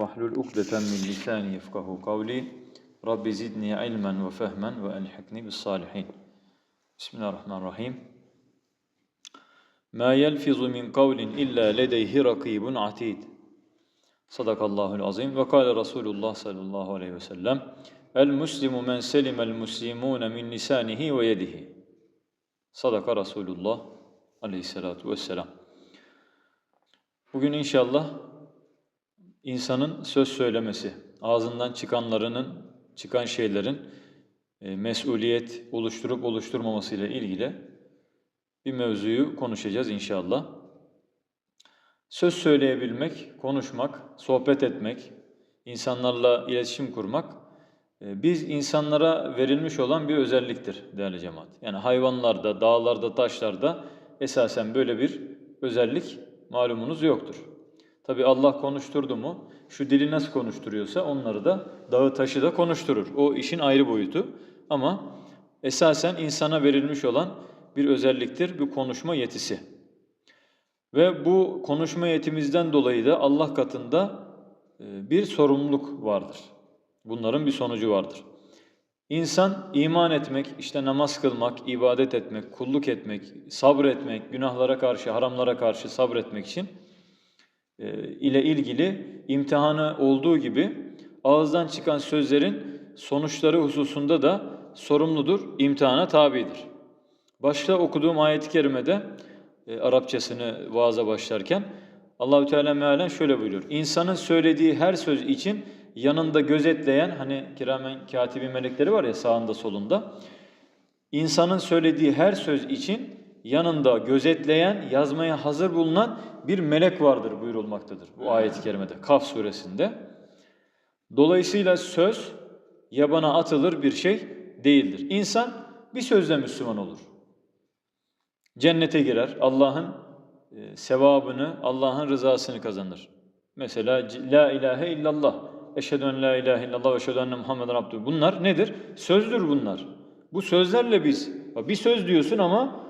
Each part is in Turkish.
Vahlul ukdeten min lisani yefkahu kavli. Rabbi zidni ilmen ve fehmen ve elhikni bis salihin. Bismillahirrahmanirrahim. Ma yelfizu min kavlin illa ledeyhi rakibun atid. Sadakallahul azim. Ve kâle Resulullah sallallahu aleyhi ve sellem. El muslimu men selimel muslimune min lisanihi ve yedihi. Sadaka Resulullah aleyhissalatu vesselam. Bugün inşallah insanın söz söylemesi, ağzından çıkanlarının, çıkan şeylerin e, mesuliyet oluşturup oluşturmaması ile ilgili bir mevzuyu konuşacağız inşallah. Söz söyleyebilmek, konuşmak, sohbet etmek, insanlarla iletişim kurmak e, biz insanlara verilmiş olan bir özelliktir değerli cemaat. Yani hayvanlarda, dağlarda, taşlarda esasen böyle bir özellik malumunuz yoktur. Tabi Allah konuşturdu mu, şu dili nasıl konuşturuyorsa onları da dağı taşı da konuşturur. O işin ayrı boyutu. Ama esasen insana verilmiş olan bir özelliktir bu konuşma yetisi. Ve bu konuşma yetimizden dolayı da Allah katında e, bir sorumluluk vardır. Bunların bir sonucu vardır. İnsan iman etmek, işte namaz kılmak, ibadet etmek, kulluk etmek, sabretmek, günahlara karşı, haramlara karşı sabretmek için ile ilgili imtihanı olduğu gibi ağızdan çıkan sözlerin sonuçları hususunda da sorumludur, imtihana tabidir. Başta okuduğum ayet-i kerimede e, Arapçasını vaaza başlarken Allahü Teala mealen şöyle buyuruyor. İnsanın söylediği her söz için yanında gözetleyen hani kiramen katibi melekleri var ya sağında solunda. İnsanın söylediği her söz için yanında gözetleyen, yazmaya hazır bulunan bir melek vardır buyurulmaktadır bu ayet-i kerimede Kaf suresinde. Dolayısıyla söz yabana atılır bir şey değildir. İnsan bir sözle Müslüman olur. Cennete girer, Allah'ın e, sevabını, Allah'ın rızasını kazanır. Mesela la ilahe illallah, eşhedü en la ilahe illallah ve eşhedü enne Muhammeden abdühü. Bunlar nedir? Sözdür bunlar. Bu sözlerle biz, bir söz diyorsun ama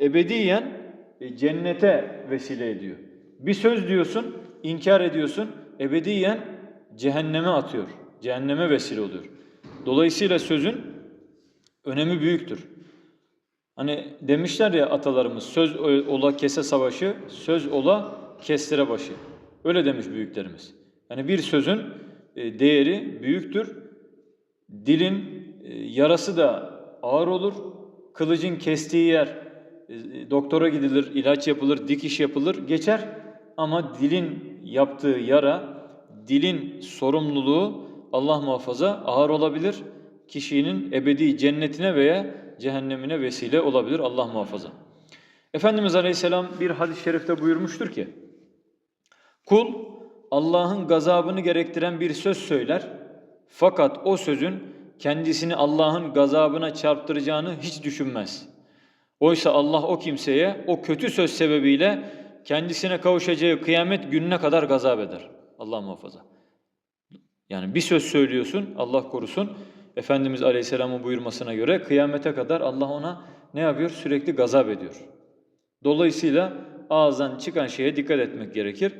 ebediyen e, cennete vesile ediyor. Bir söz diyorsun, inkar ediyorsun, ebediyen cehenneme atıyor. Cehenneme vesile oluyor. Dolayısıyla sözün önemi büyüktür. Hani demişler ya atalarımız söz ola kese savaşı, söz ola kestire başı. Öyle demiş büyüklerimiz. Yani bir sözün e, değeri büyüktür. Dilin e, yarası da ağır olur. Kılıcın kestiği yer doktora gidilir, ilaç yapılır, dikiş yapılır, geçer. Ama dilin yaptığı yara, dilin sorumluluğu Allah muhafaza ağır olabilir. Kişinin ebedi cennetine veya cehennemine vesile olabilir Allah muhafaza. Efendimiz Aleyhisselam bir hadis-i şerifte buyurmuştur ki, Kul Allah'ın gazabını gerektiren bir söz söyler fakat o sözün kendisini Allah'ın gazabına çarptıracağını hiç düşünmez. Oysa Allah o kimseye o kötü söz sebebiyle kendisine kavuşacağı kıyamet gününe kadar gazap eder. Allah muhafaza. Yani bir söz söylüyorsun Allah korusun. Efendimiz Aleyhisselam'ın buyurmasına göre kıyamete kadar Allah ona ne yapıyor? Sürekli gazap ediyor. Dolayısıyla ağızdan çıkan şeye dikkat etmek gerekir.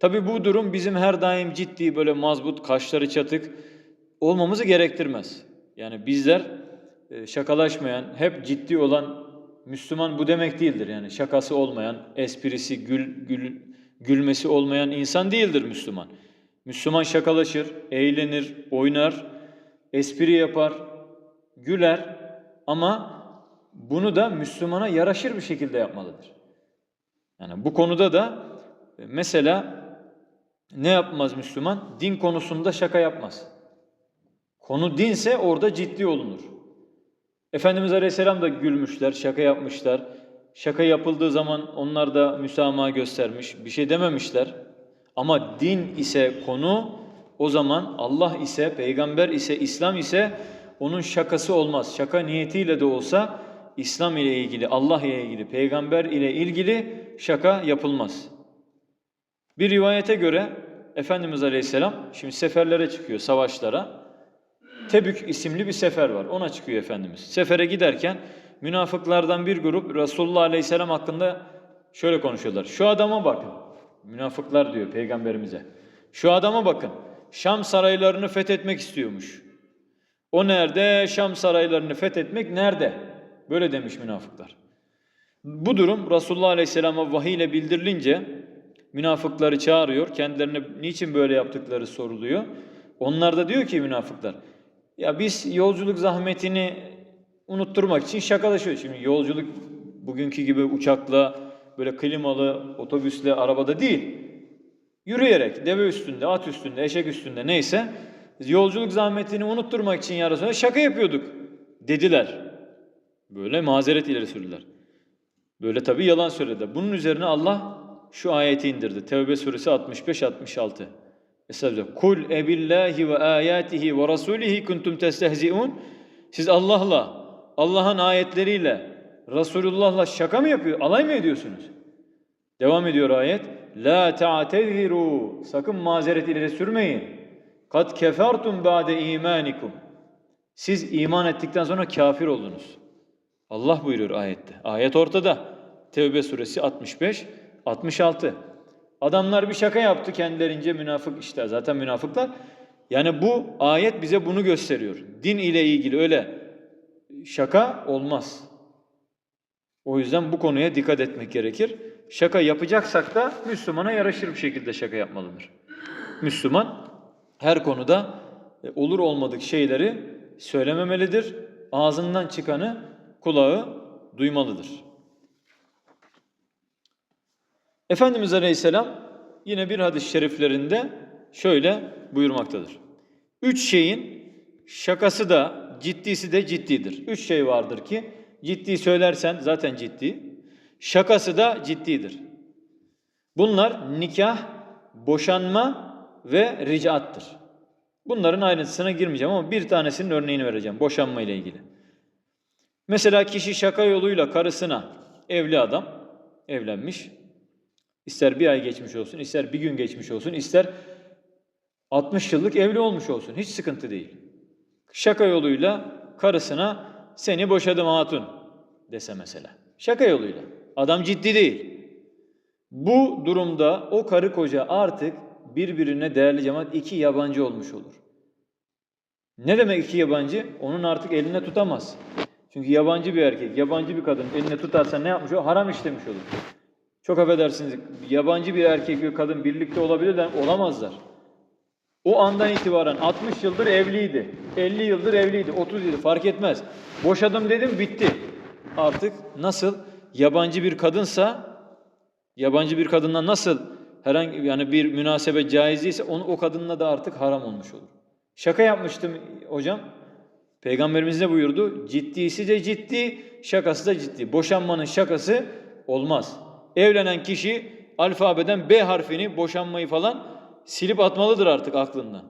Tabi bu durum bizim her daim ciddi böyle mazbut, kaşları çatık olmamızı gerektirmez. Yani bizler e, şakalaşmayan, hep ciddi olan Müslüman bu demek değildir. Yani şakası olmayan, esprisi, gül, gül, gülmesi olmayan insan değildir Müslüman. Müslüman şakalaşır, eğlenir, oynar, espri yapar, güler ama bunu da Müslümana yaraşır bir şekilde yapmalıdır. Yani bu konuda da e, mesela ne yapmaz Müslüman? Din konusunda şaka yapmaz. Konu dinse orada ciddi olunur. Efendimiz Aleyhisselam da gülmüşler, şaka yapmışlar. Şaka yapıldığı zaman onlar da müsamaha göstermiş, bir şey dememişler. Ama din ise konu, o zaman Allah ise, peygamber ise, İslam ise onun şakası olmaz. Şaka niyetiyle de olsa İslam ile ilgili, Allah ile ilgili, peygamber ile ilgili şaka yapılmaz. Bir rivayete göre Efendimiz Aleyhisselam şimdi seferlere çıkıyor, savaşlara. Tebük isimli bir sefer var. Ona çıkıyor Efendimiz. Sefere giderken münafıklardan bir grup Resulullah Aleyhisselam hakkında şöyle konuşuyorlar. Şu adama bakın. Münafıklar diyor peygamberimize. Şu adama bakın. Şam saraylarını fethetmek istiyormuş. O nerede? Şam saraylarını fethetmek nerede? Böyle demiş münafıklar. Bu durum Resulullah Aleyhisselam'a vahiy ile bildirilince münafıkları çağırıyor. Kendilerine niçin böyle yaptıkları soruluyor. Onlar da diyor ki münafıklar, ya biz yolculuk zahmetini unutturmak için şakalaşıyoruz. Şimdi yolculuk bugünkü gibi uçakla, böyle klimalı, otobüsle, arabada değil. Yürüyerek, deve üstünde, at üstünde, eşek üstünde neyse yolculuk zahmetini unutturmak için ya şaka yapıyorduk dediler. Böyle mazeret ileri sürdüler. Böyle tabi yalan söylediler. Bunun üzerine Allah şu ayeti indirdi. Tevbe suresi 65-66. Estağfirullah. Kul ebillahi ve ayatihi ve rasulihi kuntum testehzi'un. Siz Allah'la, Allah'ın ayetleriyle, Resulullah'la şaka mı yapıyor? Alay mı ediyorsunuz? Devam ediyor ayet. La ta'teziru. Sakın mazeret ileri sürmeyin. Kad kefertum ba'de imanikum. Siz iman ettikten sonra kafir oldunuz. Allah buyuruyor ayette. Ayet ortada. Tevbe suresi 65 66. Adamlar bir şaka yaptı kendilerince münafık işte zaten münafıklar. Yani bu ayet bize bunu gösteriyor. Din ile ilgili öyle şaka olmaz. O yüzden bu konuya dikkat etmek gerekir. Şaka yapacaksak da Müslümana yaraşır bir şekilde şaka yapmalıdır. Müslüman her konuda e, olur olmadık şeyleri söylememelidir. Ağzından çıkanı kulağı duymalıdır. Efendimiz Aleyhisselam yine bir hadis-i şeriflerinde şöyle buyurmaktadır. Üç şeyin şakası da ciddisi de ciddidir. Üç şey vardır ki ciddi söylersen zaten ciddi. Şakası da ciddidir. Bunlar nikah, boşanma ve ricattır. Bunların ayrıntısına girmeyeceğim ama bir tanesinin örneğini vereceğim boşanma ile ilgili. Mesela kişi şaka yoluyla karısına evli adam evlenmiş. İster bir ay geçmiş olsun, ister bir gün geçmiş olsun, ister 60 yıllık evli olmuş olsun. Hiç sıkıntı değil. Şaka yoluyla karısına seni boşadım hatun dese mesela. Şaka yoluyla. Adam ciddi değil. Bu durumda o karı koca artık birbirine değerli cemaat iki yabancı olmuş olur. Ne demek iki yabancı? Onun artık eline tutamaz. Çünkü yabancı bir erkek, yabancı bir kadın eline tutarsa ne yapmış olur? Haram işlemiş olur. Çok affedersiniz, yabancı bir erkek ve kadın birlikte olabilirler, olamazlar. O andan itibaren 60 yıldır evliydi, 50 yıldır evliydi, 30 yıldır fark etmez. Boşadım dedim bitti. Artık nasıl yabancı bir kadınsa, yabancı bir kadından nasıl herhangi yani bir münasebet caiz onu o kadınla da artık haram olmuş olur. Şaka yapmıştım hocam. Peygamberimiz ne buyurdu? Ciddisi de ciddi, şakası da ciddi. Boşanmanın şakası olmaz. Evlenen kişi alfabeden B harfini, boşanmayı falan silip atmalıdır artık aklından.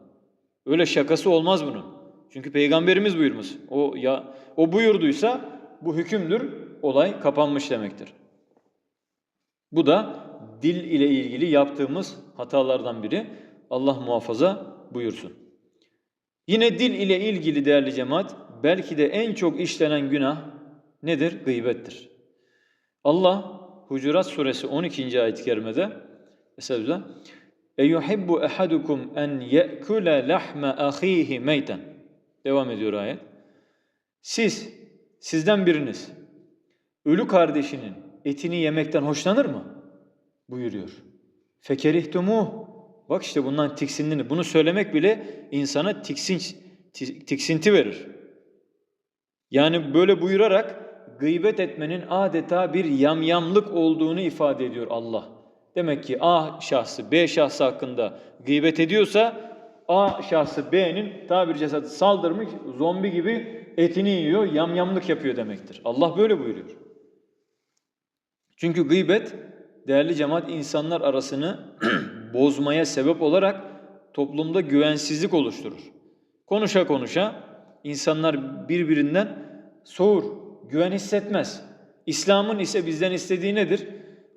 Öyle şakası olmaz bunun. Çünkü peygamberimiz buyurmuş. O ya o buyurduysa bu hükümdür. Olay kapanmış demektir. Bu da dil ile ilgili yaptığımız hatalardan biri. Allah muhafaza buyursun. Yine dil ile ilgili değerli cemaat belki de en çok işlenen günah nedir? Gıybettir. Allah Hucurat suresi 12. ayet-i kerimede Estağfirullah. Eyuhibbu ehadukum en ye'kule lahme ahihi meyten. Devam ediyor ayet. Siz, sizden biriniz ölü kardeşinin etini yemekten hoşlanır mı? Buyuruyor. Fekerihtumûh. Bak işte bundan tiksindiğini. Bunu söylemek bile insana tiksinç, tiksinti verir. Yani böyle buyurarak gıybet etmenin adeta bir yamyamlık olduğunu ifade ediyor Allah. Demek ki A şahsı B şahsı hakkında gıybet ediyorsa A şahsı B'nin tabiri cesadı saldırmış zombi gibi etini yiyor, yamyamlık yapıyor demektir. Allah böyle buyuruyor. Çünkü gıybet değerli cemaat insanlar arasını bozmaya sebep olarak toplumda güvensizlik oluşturur. Konuşa konuşa insanlar birbirinden soğur, güven hissetmez. İslam'ın ise bizden istediği nedir?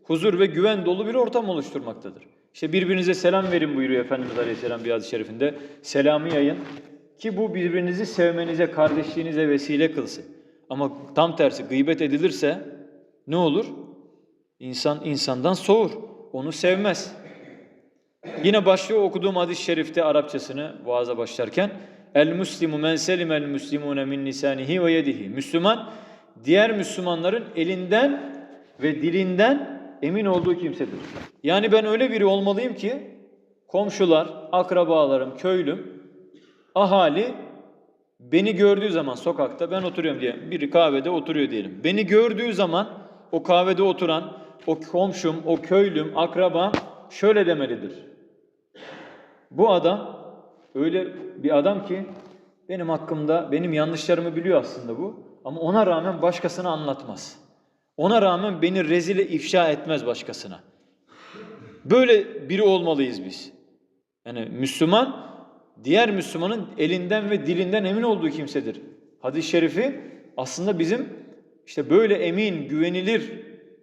Huzur ve güven dolu bir ortam oluşturmaktadır. İşte birbirinize selam verin buyuruyor Efendimiz Aleyhisselam bir hadis-i şerifinde. Selamı yayın ki bu birbirinizi sevmenize, kardeşliğinize vesile kılsın. Ama tam tersi gıybet edilirse ne olur? İnsan insandan soğur, onu sevmez. Yine başlıyor okuduğum hadis-i şerifte Arapçasını vaaza başlarken El muslimu men selimel muslimune min lisanihi ve yedihi. Müslüman diğer Müslümanların elinden ve dilinden emin olduğu kimsedir. Yani ben öyle biri olmalıyım ki komşular, akrabalarım, köylüm, ahali beni gördüğü zaman sokakta ben oturuyorum diye biri kahvede oturuyor diyelim. Beni gördüğü zaman o kahvede oturan o komşum, o köylüm, akrabam şöyle demelidir. Bu adam öyle bir adam ki benim hakkımda benim yanlışlarımı biliyor aslında bu ama ona rağmen başkasına anlatmaz. Ona rağmen beni rezile ifşa etmez başkasına. Böyle biri olmalıyız biz. Yani Müslüman diğer Müslümanın elinden ve dilinden emin olduğu kimsedir. Hadis-i şerifi aslında bizim işte böyle emin, güvenilir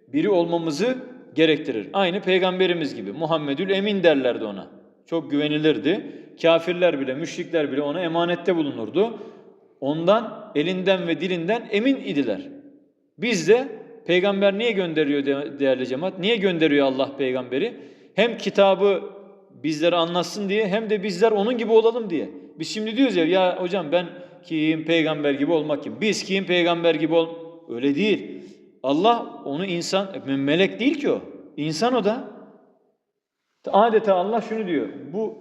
biri olmamızı gerektirir. Aynı peygamberimiz gibi. Muhammedül Emin derlerdi ona. Çok güvenilirdi. Kafirler bile, müşrikler bile ona emanette bulunurdu. Ondan, elinden ve dilinden emin idiler. Biz de peygamber niye gönderiyor de- değerli cemaat? Niye gönderiyor Allah peygamberi? Hem kitabı bizlere anlatsın diye hem de bizler onun gibi olalım diye. Biz şimdi diyoruz ya ya hocam ben kim peygamber gibi olmak kim? Biz kim peygamber gibi ol? Öyle değil. Allah onu insan, e, melek değil ki o. İnsan o da. Adeta Allah şunu diyor. Bu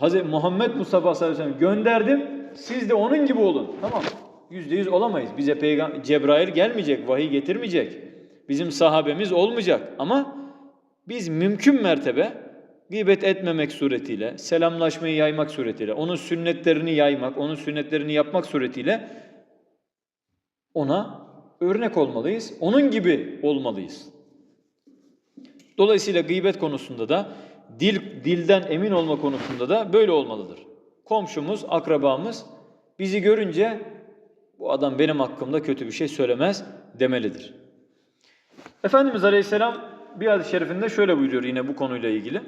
Hz. Muhammed Mustafa sallallahu aleyhi ve sellem gönderdim. Siz de onun gibi olun. Tamam. Yüzde yüz olamayız. Bize peygamber Cebrail gelmeyecek, vahiy getirmeyecek. Bizim sahabemiz olmayacak. Ama biz mümkün mertebe gıybet etmemek suretiyle, selamlaşmayı yaymak suretiyle, onun sünnetlerini yaymak, onun sünnetlerini yapmak suretiyle ona örnek olmalıyız. Onun gibi olmalıyız. Dolayısıyla gıybet konusunda da dil dilden emin olma konusunda da böyle olmalıdır. Komşumuz, akrabamız bizi görünce bu adam benim hakkımda kötü bir şey söylemez demelidir. Efendimiz Aleyhisselam bir hadis-i şerifinde şöyle buyuruyor yine bu konuyla ilgili.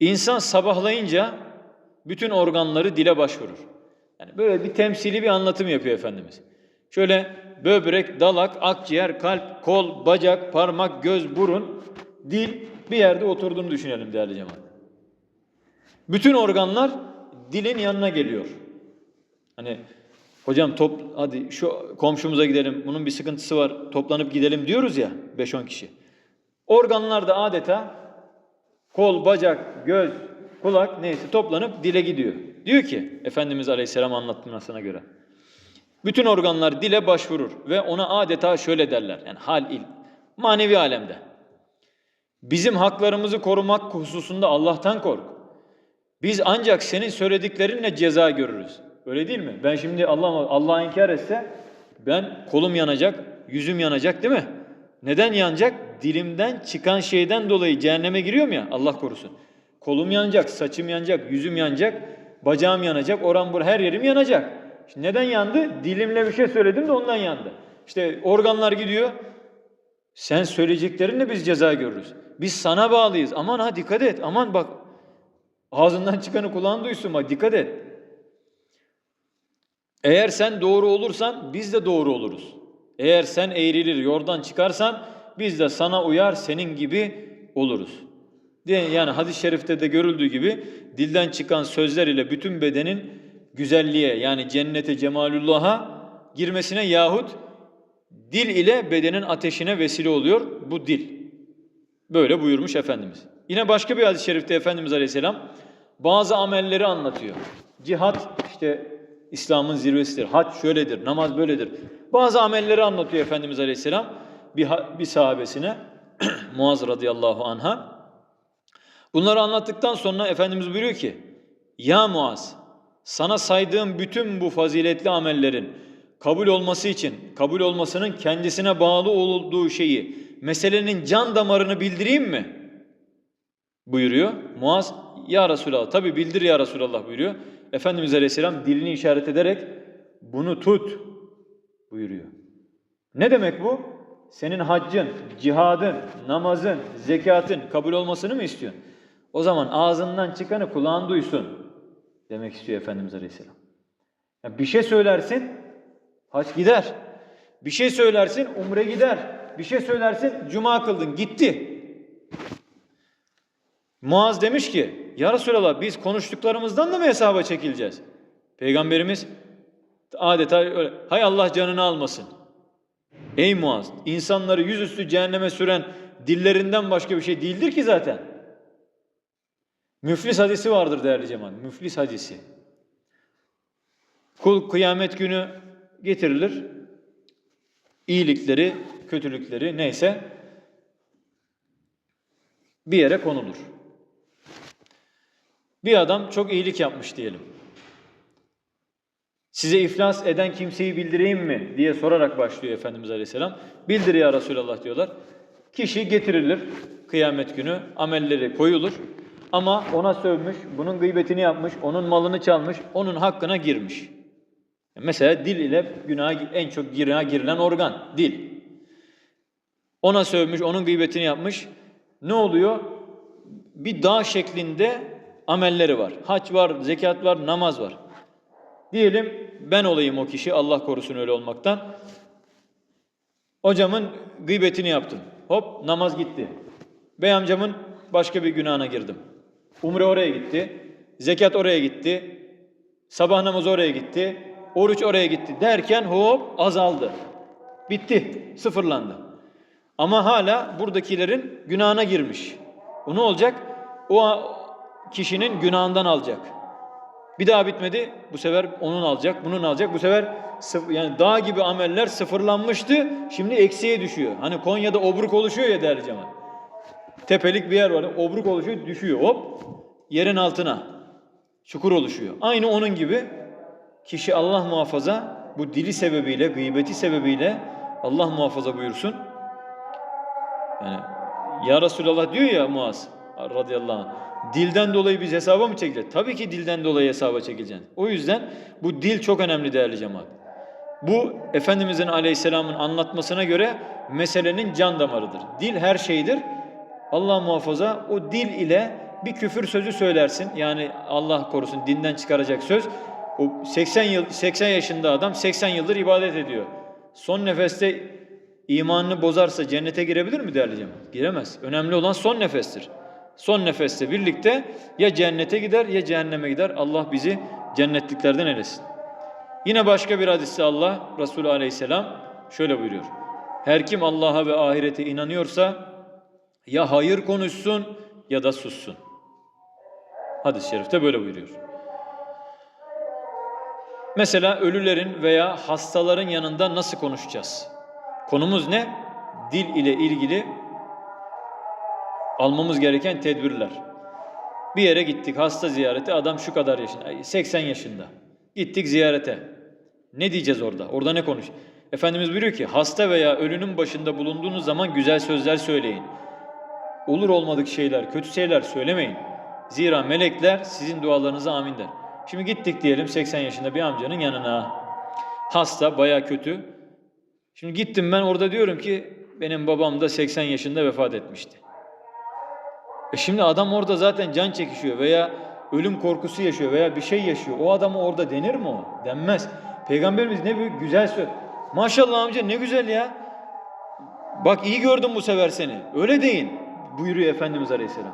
İnsan sabahlayınca bütün organları dile başvurur. Yani böyle bir temsili bir anlatım yapıyor Efendimiz. Şöyle böbrek, dalak, akciğer, kalp, kol, bacak, parmak, göz, burun, dil bir yerde oturduğunu düşünelim değerli cemaat. Bütün organlar dilin yanına geliyor. Hani hocam top hadi şu komşumuza gidelim bunun bir sıkıntısı var toplanıp gidelim diyoruz ya 5-10 kişi. Organlar da adeta kol, bacak, göz, kulak neyse toplanıp dile gidiyor. Diyor ki Efendimiz Aleyhisselam anlatmasına göre. Bütün organlar dile başvurur ve ona adeta şöyle derler. Yani hal il, manevi alemde. Bizim haklarımızı korumak hususunda Allah'tan kork. Biz ancak senin söylediklerinle ceza görürüz. Öyle değil mi? Ben şimdi Allah Allah inkar etse ben kolum yanacak, yüzüm yanacak değil mi? Neden yanacak? Dilimden çıkan şeyden dolayı cehenneme giriyorum ya Allah korusun. Kolum yanacak, saçım yanacak, yüzüm yanacak, bacağım yanacak, oram bur her yerim yanacak. Şimdi neden yandı? Dilimle bir şey söyledim de ondan yandı. İşte organlar gidiyor. Sen söyleyeceklerinle biz ceza görürüz. Biz sana bağlıyız. Aman ha dikkat et. Aman bak. Ağzından çıkanı kulağın duysun bak dikkat et. Eğer sen doğru olursan biz de doğru oluruz. Eğer sen eğrilir yoldan çıkarsan biz de sana uyar senin gibi oluruz. Yani hadis-i şerifte de görüldüğü gibi dilden çıkan sözler ile bütün bedenin güzelliğe yani cennete cemalullah'a girmesine yahut dil ile bedenin ateşine vesile oluyor bu dil. Böyle buyurmuş Efendimiz. Yine başka bir hadis-i şerifte Efendimiz Aleyhisselam bazı amelleri anlatıyor. Cihat işte İslam'ın zirvesidir. Hac şöyledir, namaz böyledir. Bazı amelleri anlatıyor Efendimiz Aleyhisselam bir, bir sahabesine Muaz radıyallahu anha. Bunları anlattıktan sonra Efendimiz buyuruyor ki Ya Muaz sana saydığım bütün bu faziletli amellerin kabul olması için, kabul olmasının kendisine bağlı olduğu şeyi, meselenin can damarını bildireyim mi? Buyuruyor. Muaz ya Resulallah tabi bildir ya Resulallah buyuruyor. Efendimiz Aleyhisselam dilini işaret ederek bunu tut buyuruyor. Ne demek bu? Senin haccın, cihadın, namazın, zekatın kabul olmasını mı istiyorsun? O zaman ağzından çıkanı kulağın duysun demek istiyor Efendimiz Aleyhisselam. Ya bir şey söylersin, hac gider. Bir şey söylersin, umre gider. Bir şey söylersin, cuma kıldın, gitti. Muaz demiş ki ya Resulallah biz konuştuklarımızdan da mı hesaba çekileceğiz? Peygamberimiz adeta öyle hay Allah canını almasın. Ey Muaz insanları yüzüstü cehenneme süren dillerinden başka bir şey değildir ki zaten. Müflis hadisi vardır değerli cemaat. Müflis hadisi. Kul kıyamet günü getirilir. İyilikleri, kötülükleri neyse bir yere konulur. Bir adam çok iyilik yapmış diyelim. Size iflas eden kimseyi bildireyim mi diye sorarak başlıyor Efendimiz Aleyhisselam. Bildir ya Resulallah diyorlar. Kişi getirilir kıyamet günü, amelleri koyulur. Ama ona sövmüş, bunun gıybetini yapmış, onun malını çalmış, onun hakkına girmiş. Mesela dil ile günaha, en çok günaha girilen organ, dil. Ona sövmüş, onun gıybetini yapmış. Ne oluyor? Bir dağ şeklinde amelleri var. Hac var, zekat var, namaz var. Diyelim ben olayım o kişi, Allah korusun öyle olmaktan. Hocamın gıybetini yaptım. Hop namaz gitti. Bey amcamın başka bir günahına girdim. Umre oraya gitti. Zekat oraya gitti. Sabah namazı oraya gitti. Oruç oraya gitti derken hop azaldı. Bitti. Sıfırlandı. Ama hala buradakilerin günahına girmiş. O ne olacak? O kişinin günahından alacak. Bir daha bitmedi. Bu sefer onun alacak, bunun alacak. Bu sefer yani dağ gibi ameller sıfırlanmıştı. Şimdi eksiye düşüyor. Hani Konya'da obruk oluşuyor ya değerli cemaat. Tepelik bir yer var. Obruk oluşuyor, düşüyor. Hop yerin altına çukur oluşuyor. Aynı onun gibi kişi Allah muhafaza bu dili sebebiyle, gıybeti sebebiyle Allah muhafaza buyursun. Yani ya Resulallah diyor ya Muaz radıyallahu anh. Dilden dolayı biz hesaba mı çekeceğiz? Tabii ki dilden dolayı hesaba çekileceğiz. O yüzden bu dil çok önemli değerli cemaat. Bu Efendimizin aleyhisselamın anlatmasına göre meselenin can damarıdır. Dil her şeydir. Allah muhafaza o dil ile bir küfür sözü söylersin. Yani Allah korusun dinden çıkaracak söz. O 80 yıl 80 yaşında adam 80 yıldır ibadet ediyor. Son nefeste imanını bozarsa cennete girebilir mi değerli cemaat? Giremez. Önemli olan son nefestir. Son nefeste birlikte ya cennete gider ya cehenneme gider. Allah bizi cennetliklerden eylesin. Yine başka bir hadiste Allah Resulü Aleyhisselam şöyle buyuruyor. Her kim Allah'a ve ahirete inanıyorsa ya hayır konuşsun ya da sussun. Hadis-i şerifte böyle buyuruyor. Mesela ölülerin veya hastaların yanında nasıl konuşacağız? Konumuz ne? Dil ile ilgili almamız gereken tedbirler. Bir yere gittik hasta ziyareti adam şu kadar yaşında 80 yaşında. Gittik ziyarete. Ne diyeceğiz orada? Orada ne konuş? Efendimiz buyuruyor ki hasta veya ölünün başında bulunduğunuz zaman güzel sözler söyleyin. Olur olmadık şeyler, kötü şeyler söylemeyin. Zira melekler sizin dualarınıza amin der. Şimdi gittik diyelim 80 yaşında bir amcanın yanına. Hasta, baya kötü. Şimdi gittim ben orada diyorum ki benim babam da 80 yaşında vefat etmişti. E şimdi adam orada zaten can çekişiyor veya ölüm korkusu yaşıyor veya bir şey yaşıyor. O adama orada denir mi o? Denmez. Peygamberimiz ne büyük güzel söz. Maşallah amca ne güzel ya. Bak iyi gördüm bu sefer seni. Öyle deyin buyuruyor Efendimiz Aleyhisselam.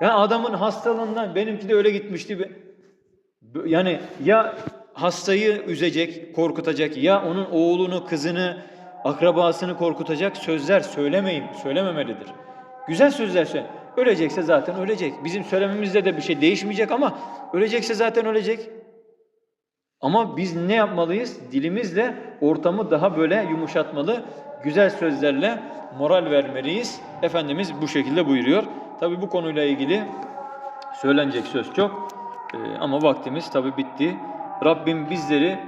Yani adamın hastalığından benimki de öyle gitmişti. Yani ya hastayı üzecek, korkutacak ya onun oğlunu, kızını, akrabasını korkutacak sözler söylemeyin, söylememelidir. Güzel sözler söyle. Ölecekse zaten ölecek. Bizim söylememizde de bir şey değişmeyecek ama ölecekse zaten ölecek. Ama biz ne yapmalıyız? Dilimizle ortamı daha böyle yumuşatmalı, güzel sözlerle moral vermeliyiz. Efendimiz bu şekilde buyuruyor. Tabi bu konuyla ilgili söylenecek söz çok Ee, ama vaktimiz tabi bitti. Rabbim bizleri,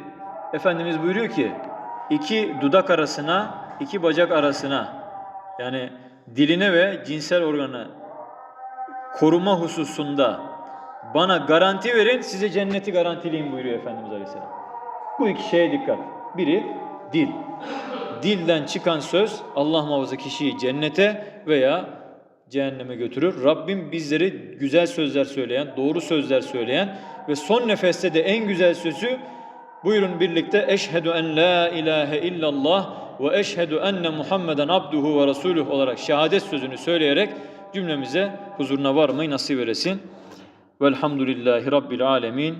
Efendimiz buyuruyor ki iki dudak arasına, iki bacak arasına yani diline ve cinsel organı koruma hususunda bana garanti verin, size cenneti garantileyim buyuruyor Efendimiz Aleyhisselam. Bu iki şeye dikkat. Biri dil. Dilden çıkan söz Allah muhafaza kişiyi cennete veya cehenneme götürür. Rabbim bizleri güzel sözler söyleyen, doğru sözler söyleyen ve son nefeste de en güzel sözü buyurun birlikte eşhedü en la ilahe illallah ve eşhedü enne Muhammeden abduhu ve resuluh olarak şehadet sözünü söyleyerek cümlemize huzuruna varmayı nasip eylesin. Velhamdülillahi Rabbil alemin.